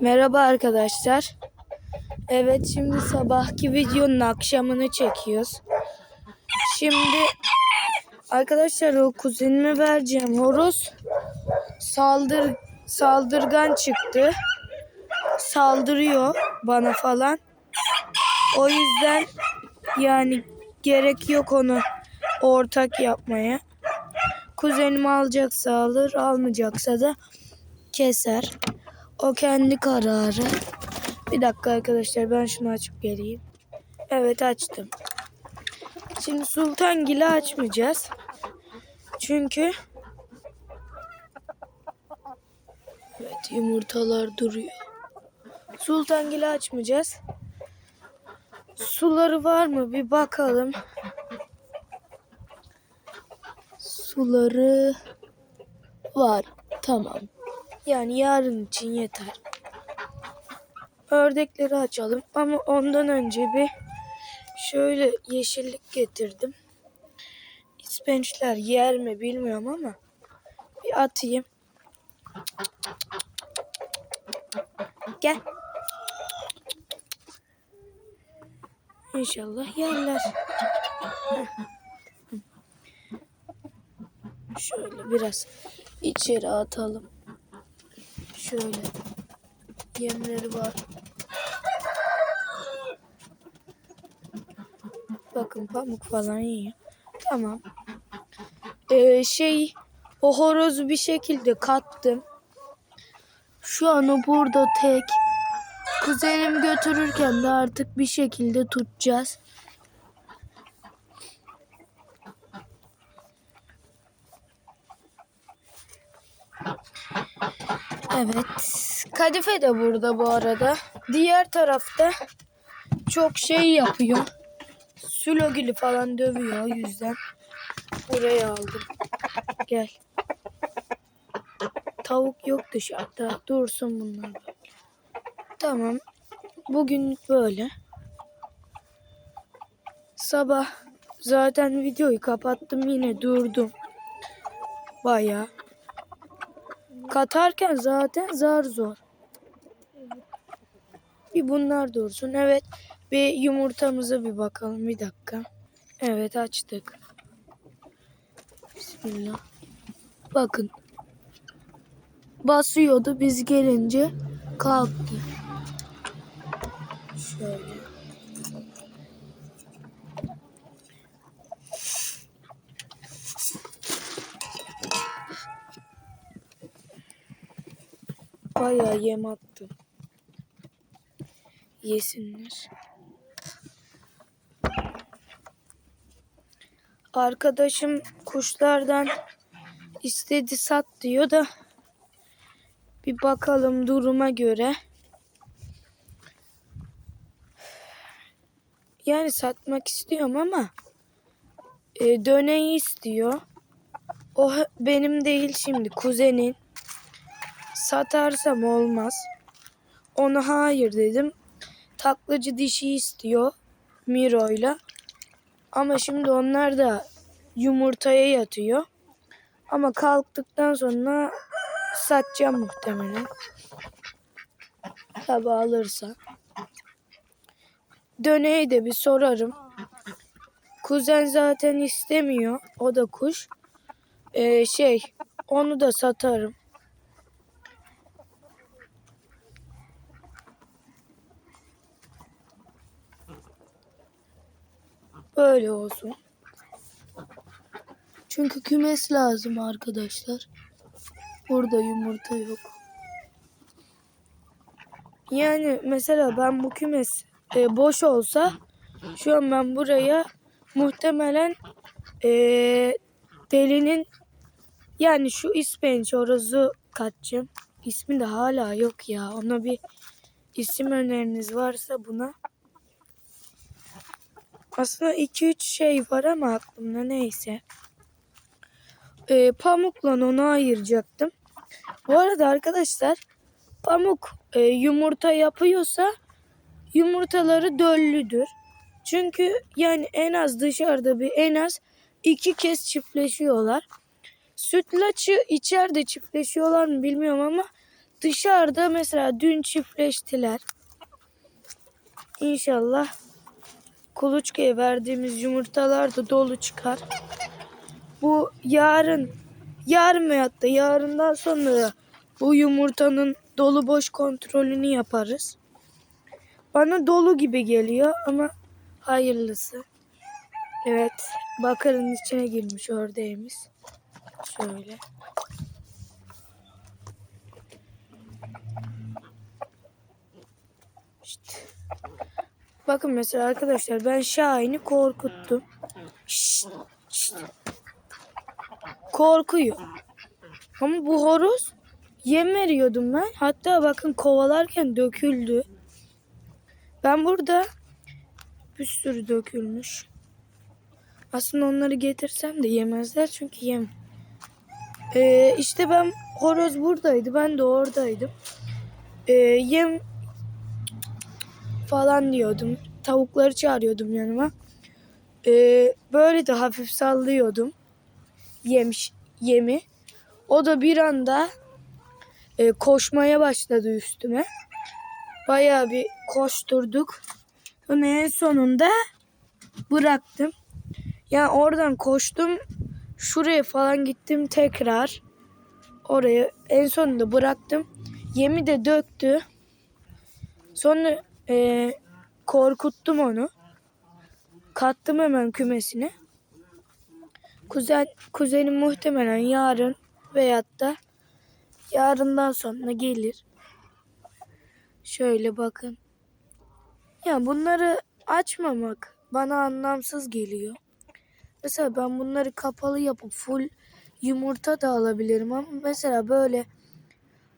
Merhaba arkadaşlar. Evet şimdi sabahki videonun akşamını çekiyoruz. Şimdi arkadaşlar o kuzenime vereceğim horoz saldır saldırgan çıktı. Saldırıyor bana falan. O yüzden yani gerek yok onu ortak yapmaya. Kuzenim alacaksa alır, almayacaksa da keser. O kendi kararı. Bir dakika arkadaşlar ben şunu açıp geleyim. Evet açtım. Şimdi Sultangil'i açmayacağız. Çünkü Evet yumurtalar duruyor. Sultangil'i açmayacağız. Suları var mı bir bakalım. Suları var. Tamam. Yani yarın için yeter. Ördekleri açalım ama ondan önce bir şöyle yeşillik getirdim. İspençler yer mi bilmiyorum ama bir atayım. Gel. İnşallah yerler. Şöyle biraz içeri atalım. Şöyle yemleri var. Bakın pamuk falan yiyor. Tamam. Ee, şey o horozu bir şekilde kattım. Şu an o burada tek. Kuzenim götürürken de artık bir şekilde tutacağız. Evet. Kadife de burada bu arada. Diğer tarafta çok şey yapıyor. Sülogili falan dövüyor o yüzden. Buraya aldım. Gel. Tavuk yok dışarıda. Dursun bunlar. Tamam. Bugünlük böyle. Sabah zaten videoyu kapattım yine durdum. Bayağı. Katarken zaten zar zor. Bir bunlar dursun. Evet. Bir yumurtamıza bir bakalım. Bir dakika. Evet açtık. Bismillah. Bakın. Basıyordu biz gelince kalktı. Şöyle. Bayağı yem attım. Yesinler. Arkadaşım kuşlardan istedi sat diyor da bir bakalım duruma göre. Yani satmak istiyorum ama e, döneyi istiyor. O benim değil şimdi kuzenin. Satarsam olmaz. Ona hayır dedim. Taklacı dişi istiyor Miro'yla. Ama şimdi onlar da yumurtaya yatıyor. Ama kalktıktan sonra satacağım muhtemelen. Tabi alırsa. Döneyi de bir sorarım. Kuzen zaten istemiyor. O da kuş. Ee, şey onu da satarım. Böyle olsun. Çünkü kümes lazım arkadaşlar. Burada yumurta yok. Yani mesela ben bu kümes e, boş olsa şu an ben buraya muhtemelen e, delinin yani şu ispenç horozu katacağım. İsmi de hala yok ya. Ona bir isim öneriniz varsa buna. Aslında 2-3 şey var ama aklımda neyse. Ee, pamukla onu ayıracaktım. Bu arada arkadaşlar pamuk e, yumurta yapıyorsa yumurtaları döllüdür. Çünkü yani en az dışarıda bir en az iki kez çiftleşiyorlar. Sütlaçı içeride çiftleşiyorlar mı bilmiyorum ama dışarıda mesela dün çiftleştiler. İnşallah kuluçkaya verdiğimiz yumurtalar da dolu çıkar. Bu yarın yarın veyahut da yarından sonra bu yumurtanın dolu boş kontrolünü yaparız. Bana dolu gibi geliyor ama hayırlısı. Evet bakırın içine girmiş ördeğimiz. Şöyle. İşte. Bakın mesela arkadaşlar ben Şahin'i korkuttum. Şşt, şşt. Korkuyor. Ama bu horoz yem veriyordum ben. Hatta bakın kovalarken döküldü. Ben burada bir sürü dökülmüş. Aslında onları getirsem de yemezler çünkü yem. Ee, işte ben horoz buradaydı. Ben de oradaydım. Ee, yem falan diyordum. Tavukları çağırıyordum yanıma. Ee, böyle de hafif sallıyordum. Yemiş yemi. O da bir anda e, koşmaya başladı üstüme. Bayağı bir koşturduk. Sonra en sonunda bıraktım. Yani oradan koştum. Şuraya falan gittim tekrar. Oraya en sonunda bıraktım. Yemi de döktü. Sonra e, korkuttum onu. Kattım hemen kümesine. Kuzen, kuzenim muhtemelen yarın veyahut da yarından sonra gelir. Şöyle bakın. Ya bunları açmamak bana anlamsız geliyor. Mesela ben bunları kapalı yapıp full yumurta da alabilirim ama mesela böyle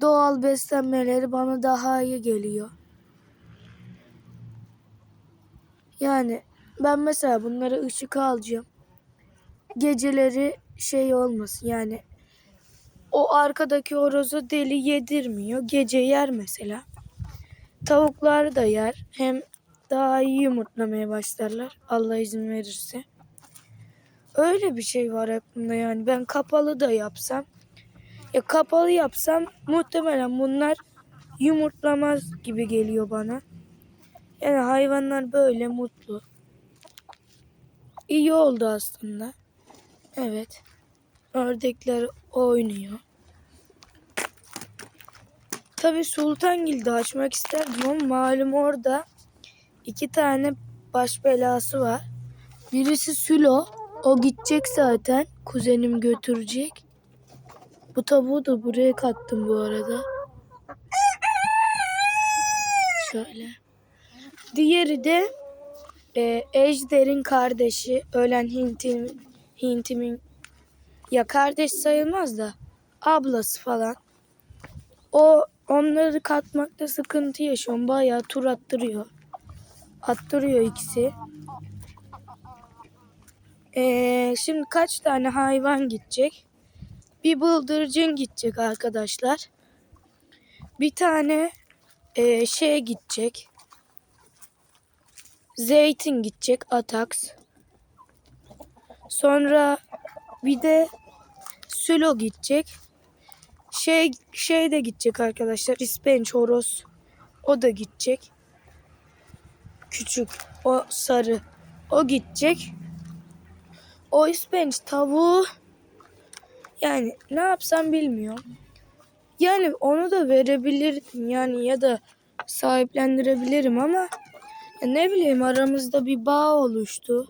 doğal beslenmeleri bana daha iyi geliyor. Yani ben mesela bunları ışık alacağım. Geceleri şey olmasın yani o arkadaki horozu deli yedirmiyor. Gece yer mesela. Tavuklar da yer. Hem daha iyi yumurtlamaya başlarlar. Allah izin verirse. Öyle bir şey var aklımda yani. Ben kapalı da yapsam. Ya kapalı yapsam muhtemelen bunlar yumurtlamaz gibi geliyor bana. Yani hayvanlar böyle mutlu. İyi oldu aslında. Evet. Ördekler oynuyor. Tabi Sultangil'de açmak isterdim ama malum orada iki tane baş belası var. Birisi Sülo. O gidecek zaten. Kuzenim götürecek. Bu tavuğu da buraya kattım bu arada. Şöyle. Diğeri de e, Ejder'in kardeşi. Ölen Hint'in, Hint'imin ya kardeş sayılmaz da ablası falan. O onları katmakta sıkıntı yaşıyor. Bayağı tur attırıyor. Attırıyor ikisi. Ee, şimdi kaç tane hayvan gidecek? Bir bıldırcın gidecek arkadaşlar. Bir tane e, şey gidecek. Zeytin gidecek. Atax. Sonra bir de Sülo gidecek. Şey şey de gidecek arkadaşlar. İspenç horoz. O da gidecek. Küçük. O sarı. O gidecek. O ispenç tavuğu yani ne yapsam bilmiyorum. Yani onu da verebilirdim yani ya da sahiplendirebilirim ama ne bileyim aramızda bir bağ oluştu.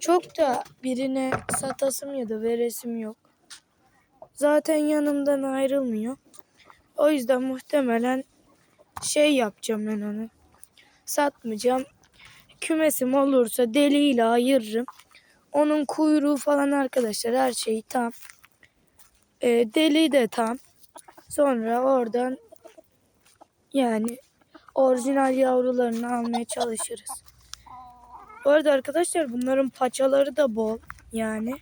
Çok da birine satasım ya da veresim yok. Zaten yanımdan ayrılmıyor. O yüzden muhtemelen şey yapacağım ben onu. Satmayacağım. Kümesim olursa deliyle ayırırım. Onun kuyruğu falan arkadaşlar her şeyi tam. E, deli de tam. Sonra oradan yani orijinal yavrularını almaya çalışırız. Bu arada arkadaşlar bunların paçaları da bol yani.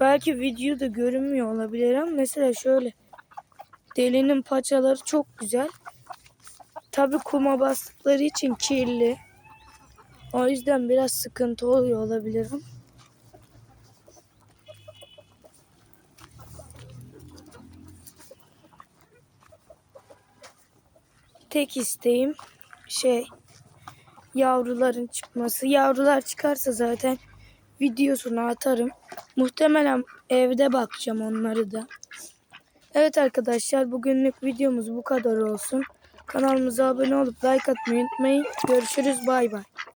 Belki videoda görünmüyor olabilir ama mesela şöyle delinin paçaları çok güzel. Tabi kuma bastıkları için kirli. O yüzden biraz sıkıntı oluyor olabilirim. Tek isteğim şey yavruların çıkması. Yavrular çıkarsa zaten videosunu atarım. Muhtemelen evde bakacağım onları da. Evet arkadaşlar bugünlük videomuz bu kadar olsun. Kanalımıza abone olup like atmayı unutmayın. Görüşürüz bay bay.